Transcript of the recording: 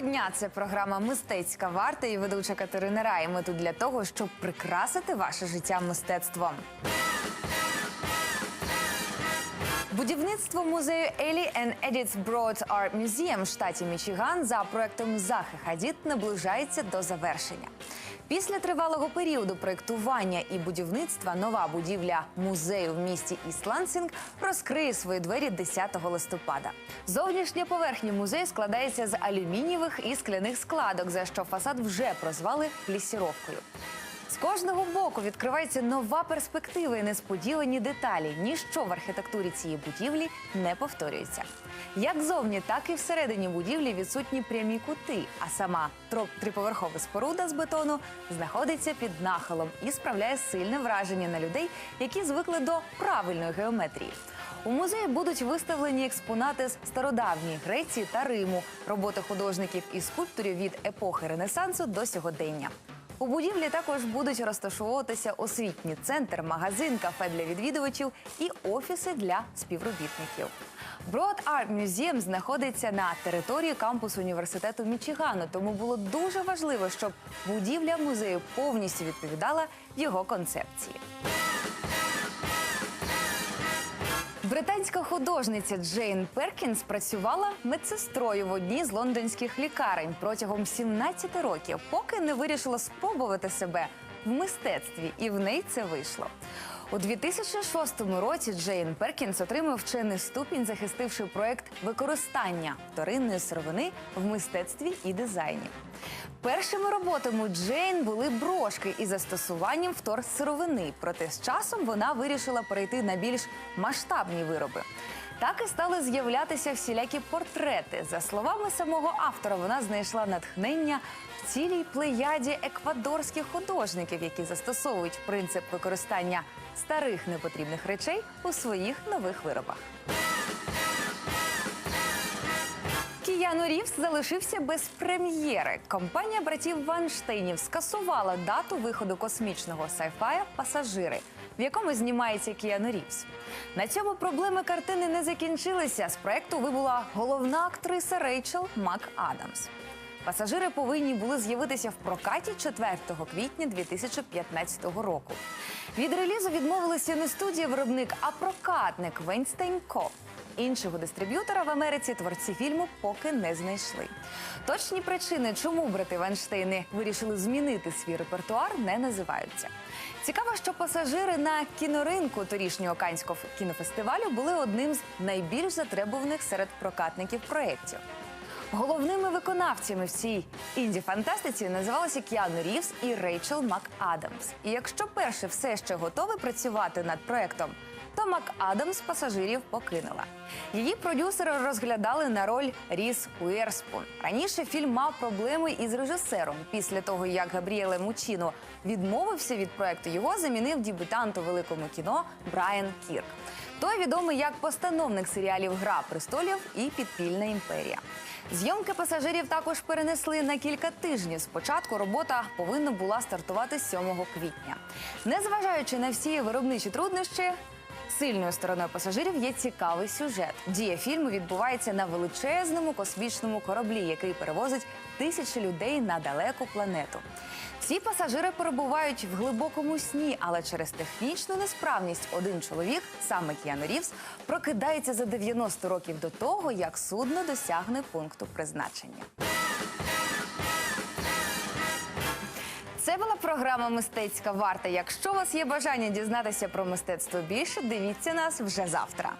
дня. Це програма Мистецька варта і ведуча Катерина Рай. Ми тут для того, щоб прикрасити ваше життя мистецтвом. Будівництво музею Елі and Edith Broad Art Museum в штаті Мічиган за проектом Захи Хадід наближається до завершення. Після тривалого періоду проєктування і будівництва нова будівля музею в місті Ісландсінг розкриє свої двері 10 листопада. Зовнішня поверхня музею складається з алюмінієвих і скляних складок, за що фасад вже прозвали плісіровкою. З кожного боку відкривається нова перспектива і несподівані деталі. Ніщо в архітектурі цієї будівлі не повторюється. Як зовні, так і всередині будівлі відсутні прямі кути, а сама триповерхова споруда з бетону знаходиться під нахилом і справляє сильне враження на людей, які звикли до правильної геометрії. У музеї будуть виставлені експонати з стародавньої Греції та Риму, роботи художників і скульпторів від епохи Ренесансу до сьогодення. У будівлі також будуть розташовуватися освітній центр, магазин, кафе для відвідувачів і офіси для співробітників. Broad Art Museum знаходиться на території кампусу університету Мічигану, тому було дуже важливо, щоб будівля музею повністю відповідала його концепції. Британська художниця Джейн Перкінс працювала медсестрою в одній з лондонських лікарень протягом 17 років, поки не вирішила спробувати себе в мистецтві, і в неї це вийшло. У 2006 році Джейн Перкінс отримав вчений ступінь, захистивши проект використання вторинної сировини в мистецтві і дизайні. Першими роботами Джейн були брошки із застосуванням вторсировини. Проте з часом вона вирішила перейти на більш масштабні вироби. Так і стали з'являтися всілякі портрети. За словами самого автора, вона знайшла натхнення в цілій плеяді еквадорських художників, які застосовують принцип використання старих непотрібних речей у своїх нових виробах. Кіяну Рівс залишився без прем'єри. Компанія братів Ванштейнів скасувала дату виходу космічного сайфая Пасажири, в якому знімається Кіану Рівс. На цьому проблеми картини не закінчилися. З проекту вибула головна актриса Рейчел МакАдамс. Пасажири повинні були з'явитися в прокаті 4 квітня 2015 року. Від релізу відмовилися не студія виробник, а прокатник Вейнстейн Ко. Іншого дистриб'ютора в Америці творці фільму поки не знайшли. Точні причини, чому брати Вайнштейни вирішили змінити свій репертуар, не називаються. Цікаво, що пасажири на кіноринку торішнього канського кінофестивалю були одним з найбільш затребуваних серед прокатників проєктів. Головними виконавцями в цій інді-фантастиці називалися Кіану Рівс і Рейчел МакАдамс. І якщо перше все ще готовий працювати над проектом, то МакАдамс пасажирів покинула. Її продюсери розглядали на роль Ріс Уерспун. Раніше фільм мав проблеми із режисером. Після того, як Габріеле Мучіно відмовився від проекту, його замінив дебютант у великому кіно Брайан Кірк. Той відомий як постановник серіалів Гра престолів і Підпільна імперія. Зйомки пасажирів також перенесли на кілька тижнів. Спочатку робота повинна була стартувати 7 квітня. Незважаючи на всі виробничі труднощі, Сильною стороною пасажирів є цікавий сюжет. Дія фільму відбувається на величезному космічному кораблі, який перевозить тисячі людей на далеку планету. Всі пасажири перебувають в глибокому сні, але через технічну несправність один чоловік, саме Кіану Рівс, прокидається за 90 років до того, як судно досягне пункту призначення. Це була програма Мистецька варта. Якщо у вас є бажання дізнатися про мистецтво більше, дивіться нас вже завтра.